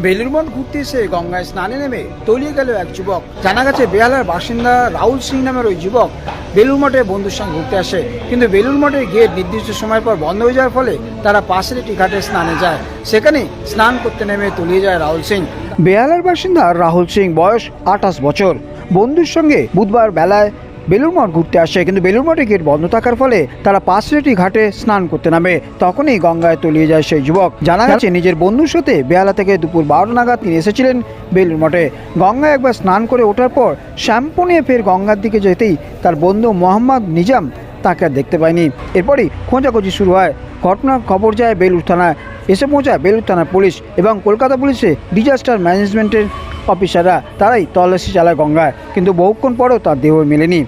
বেলুরমঠ ঘুরতে এসে গঙ্গায় স্নানে নেমে তলিয়ে গেল এক যুবক। জানা গেছে বেহালার বাসিন্দা রাহুল সিং নামের ওই যুবক বেলুর মঠে বন্ধুর সঙ্গে ঘুরতে আসে। কিন্তু বেলুর মঠের গেট নির্দিষ্ট সময় পর বন্ধ হয়ে যাওয়ার ফলে তারা পাশের একটি ঘাটে স্নানে যায়। সেখানে স্নান করতে নেমে তলিয়ে যায় রাহুল সিং। বেহালার বাসিন্দা রাহুল সিং বয়স আঠাশ বছর। বন্ধুর সঙ্গে বুধবার বেলায় বেলুর মঠ ঘুরতে আসে, কিন্তু বেলুর মঠে গেট বন্ধ থাকার ফলে তারা পাশের একটি ঘাটে স্নান করতে নামে। তখনই গঙ্গায় তলিয়ে যায় সেই যুবক। জানা গেছে, নিজের বন্ধুর সাথে বেহালা থেকে দুপুর বারোটা নাগাদ তিনি এসেছিলেন বেলুর মঠে। গঙ্গায় একবার স্নান করে ওঠার পর শ্যাম্পু নিয়ে ফের গঙ্গার দিকে যেতেই তার বন্ধু মোহাম্মদ নিজাম তাকে আর দেখতে পায়নি। এরপরই খোঁজাখুঁজি শুরু হয়। ঘটনার খবর যায় বেলুর থানায়। এসে পৌঁছায় বেলুর থানার পুলিশ এবং কলকাতা পুলিশে ডিজাস্টার ম্যানেজমেন্টের অফিসাররা। তারাই তল্লাশি চালায় গঙ্গায়, কিন্তু বহুক্ষণ পরেও তার দেহ মেলেনি।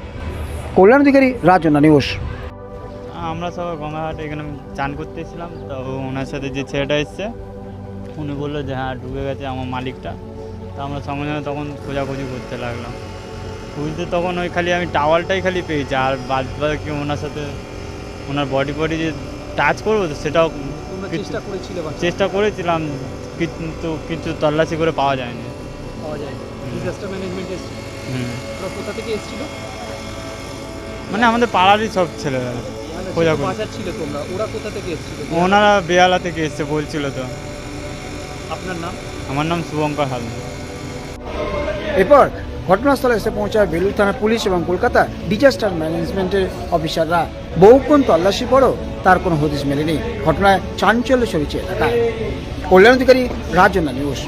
কল্যাণ অধিকারী রাজনা নিউজ। আমরা সবাই গঙ্গাঘাটে এখানে চান করতে এসেছিলাম তো ওনার সাথে যে ছেলেটা এসছে উনি বলল যে হ্যাঁ ঢুকে গেছে আমার মালিকটা। তো আমরা সঙ্গে সঙ্গে তখন খোঁজাখুঁজি করতে লাগলাম। খুঁজতে তখন ওই খালি আমি টাওয়ালটাই খালি পেয়েছি আর বাদ বাকি ওনার সাথে ওনার বডি বডি যে টাচ করব তো সেটাও চেষ্টা করেছিল চেষ্টা করেছিলাম কিন্তু কিছু তল্লাশি করে পাওয়া যায়নি। পাওয়া যায় ডিজাস্টার ম্যানেজমেন্ট হুম। কোথা থেকে এসেছিল? মানে আমাদের পাড়ারই সব ছেলেরা খোঁজাখুঁজি। ছিল তোমরা ওরা কোথা থেকে এসেছিল? ওনারা বেয়ালা থেকে এসছে বলছিল তো। আপনার নাম? আমার নাম শুভঙ্কর হালদার। এরপর ঘটনাস্থলে এসে পৌঁছায় বেলুর থানার পুলিশ এবং কলকাতা ডিজাস্টার ম্যানেজমেন্টের অফিসাররা। বহুক্ষণ তল্লাশি পরও তার কোনো হদিশ মেলেনি। ঘটনায় চাঞ্চল্য ছড়িয়েছে এলাকায়। কল্যাণ অধিকারী রাজনা নিউজ।